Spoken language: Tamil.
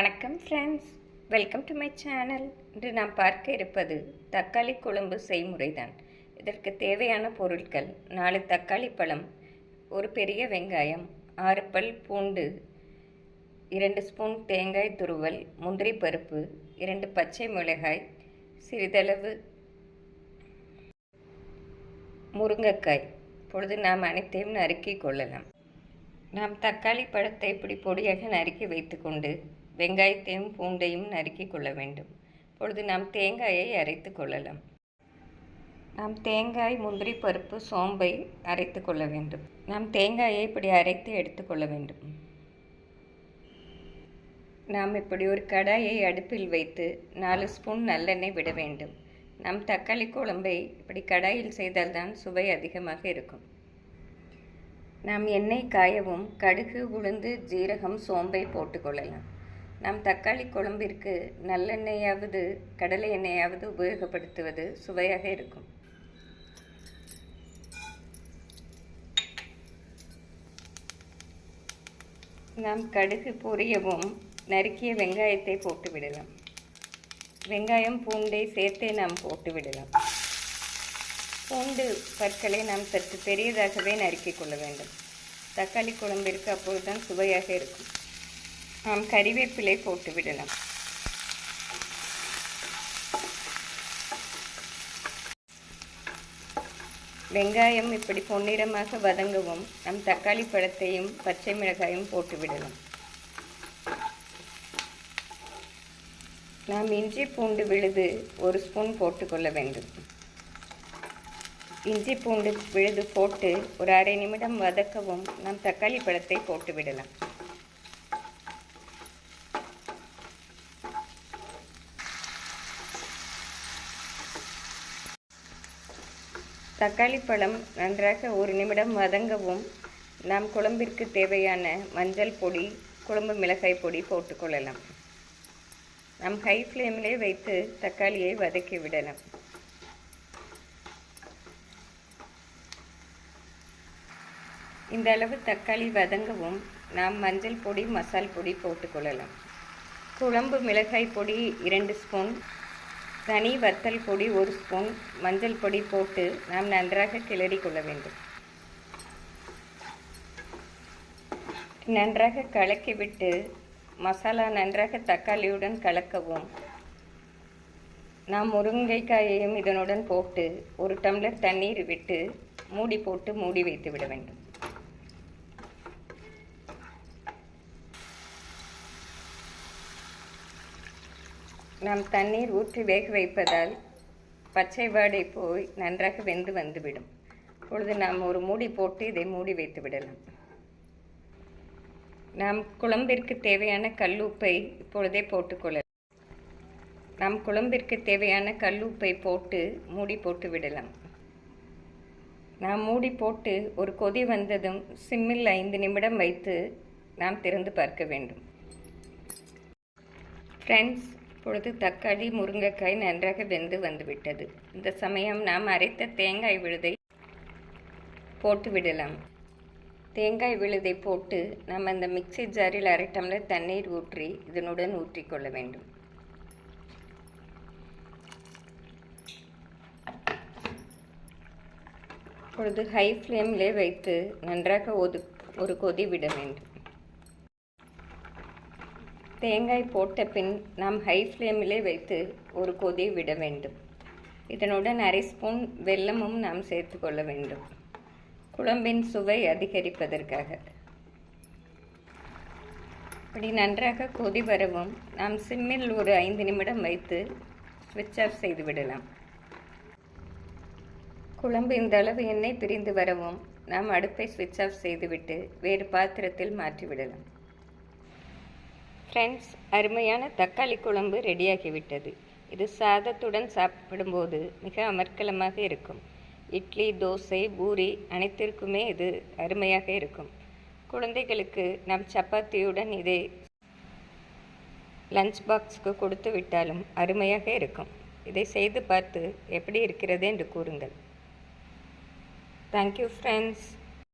வணக்கம் friends welcome to my channel இன்று நாம் பார்க்க இருப்பது தக்காளி குழம்பு செய்முறைதான். இதற்கு தேவையான பொருட்கள் நாலு தக்காளி பழம் ஒரு பெரிய வெங்காயம் ஆறு பல் பூண்டு இரண்டு ஸ்பூன் தேங்காய் துருவல் முந்திரி பருப்பு இரண்டு பச்சை மிளகாய் சிறிதளவு முருங்கைக்காய். இப்பொழுது நாம் அனைத்தையும் நறுக்கிக் கொள்ளலாம். நாம் தக்காளி பழத்தை இப்படி பொடியாக நறுக்கி வைத்துக்கொண்டு வெங்காயத்தையும் பூண்டையும் நறுக்கி கொள்ள வேண்டும். இப்பொழுது நாம் தேங்காயை அரைத்து கொள்ளலாம். நாம் தேங்காய் முந்திரி பருப்பு சோம்பை அரைத்து கொள்ள வேண்டும். நாம் தேங்காயை இப்படி அரைத்து எடுத்துக்கொள்ள வேண்டும். நாம் இப்படி ஒரு கடாயை அடுப்பில் வைத்து நாலு ஸ்பூன் நல்லெண்ணெய் விட வேண்டும். நாம் தக்காளி குழம்பை இப்படி கடாயில் செய்தால்தான் சுவை அதிகமாக இருக்கும். நாம் எண்ணெய் காயவும் கடுகு உளுந்து ஜீரகம் சோம்பை போட்டுக்கொள்ளலாம் நாம் தக்காளி குழம்பிற்கு நல்லெண்ணெயாவது கடலை எண்ணெயாவது உபயோகப்படுத்துவது சுவையாக இருக்கும். நாம் கடுகு பொரியவும் நறுக்கிய வெங்காயத்தை போட்டு விடலாம் வெங்காயம் பூண்டை சேர்த்தே நாம் போட்டு விடலாம் பூண்டு பற்களை நாம் சற்று பெரியதாகவே நறுக்கிக் கொள்ள வேண்டும். தக்காளி குழம்பிற்கு அப்போதுதான் சுவையாக இருக்கும். நாம் கறிவேப்பிலை போட்டு விடலாம். வெங்காயம் இப்படி பொன்னிறமாக வதங்கவும் நம் தக்காளி பழத்தையும் பச்சை மிளகாயும் போட்டு விடலாம். நாம் இஞ்சி பூண்டு விழுது ஒரு ஸ்பூன் போட்டுக்கொள்ள வேண்டும். இஞ்சி பூண்டு விழுது போட்டு ஒரு அரை நிமிடம் வதக்கவும் நாம் தக்காளி பழத்தை போட்டு விடலாம். தக்காளி பழம் நன்றாக ஒரு நிமிடம் வதங்கவும். நாம் குழம்பிற்கு தேவையான மஞ்சள் பொடி குழம்பு மிளகாய் பொடி போட்டுக்கொள்ளலாம் நாம் ஹை ஃப்ளேமிலே வைத்து தக்காளியை வதக்கி விடலாம். இந்த அளவு தக்காளி வதங்கவும் நாம் மஞ்சள் பொடி மசால் பொடி போட்டுக்கொள்ளலாம் குழம்பு மிளகாய் பொடி இரண்டு ஸ்பூன் தனி வத்தல் பொடி ஒரு ஸ்பூன் மஞ்சள் பொடி போட்டு நாம் நன்றாக கிளறி கொள்ள வேண்டும். நன்றாக கலக்கிவிட்டு மசாலா நன்றாக தக்காளியுடன் கலக்கவும். நாம் முருங்கைக்காயையும் இதனுடன் போட்டு ஒரு டம்ளர் தண்ணீர் விட்டு மூடி போட்டு மூடி வைத்து விட வேண்டும். நாம் தண்ணீர் ஊற்றி வேக வைப்பதால் பச்சை வாடை போய் நன்றாக வெந்து வந்துவிடும். இப்பொழுது நாம் ஒரு மூடி போட்டு இதை மூடி வைத்து விடலாம். நாம் குழம்பிற்கு தேவையான கல்லுப்பை இப்பொழுதே போட்டுக்கொள்ளலாம் நாம் குழம்பிற்கு தேவையான கல்லுப்பை போட்டு மூடி போட்டு விடலாம். நாம் மூடி போட்டு ஒரு கொதி வந்ததும் சிம்மில் ஐந்து நிமிடம் வைத்து நாம் திறந்து பார்க்க வேண்டும். ஃப்ரெண்ட்ஸ் இப்பொழுது தக்காளி முருங்கைக்காய் நன்றாக வெந்து வந்துவிட்டது. இந்த சமயம் நாம் அரைத்த தேங்காய் விழுதை போட்டு விடலாம். தேங்காய் விழுதை போட்டு நாம் அந்த மிக்சி ஜாரில் அரை டம்ளர் தண்ணீர் ஊற்றி இதனுடன் ஊற்றிக்கொள்ள வேண்டும். இப்பொழுது ஹை ஃப்ளேமிலே வைத்து நன்றாக ஒது ஒரு கொதி விட வேண்டும். தேங்காய் போட்ட பின் நாம் ஹை ஃப்ளேமிலே வைத்து ஒரு கொதி விட வேண்டும். இதனுடன் அரை ஸ்பூன் வெல்லமும் நாம் சேர்த்து கொள்ள வேண்டும். குழம்பின் சுவை அதிகரிப்பதற்காக. இப்படி நன்றாக கொதி வரவும் நாம் சிம்மில் ஒரு ஐந்து நிமிடம் வைத்து ஸ்விட்ச் ஆஃப் செய்து விடலாம். குழம்பு இந்த அளவு எண்ணெய் பிரிந்து வரவும் நாம் அடுப்பை ஸ்விட்ச் ஆஃப் செய்துவிட்டு வேறு பாத்திரத்தில் மாற்றிவிடலாம் ஃப்ரெண்ட்ஸ் அருமையான தக்காளி குழம்பு ரெடியாகிவிட்டது. இது சாதத்துடன் சாப்பிடும்போது மிக அமர்க்கலமாக இருக்கும். இட்லி தோசை பூரி அனைத்திற்குமே இது அருமையாக இருக்கும். குழந்தைகளுக்கு நம் சப்பாத்தியுடன் இதை லஞ்ச் பாக்ஸுக்கு கொடுத்து விட்டாலும் அருமையாக இருக்கும். இதை செய்து பார்த்து எப்படி இருக்கிறது என்று கூறுங்கள். Thank you friends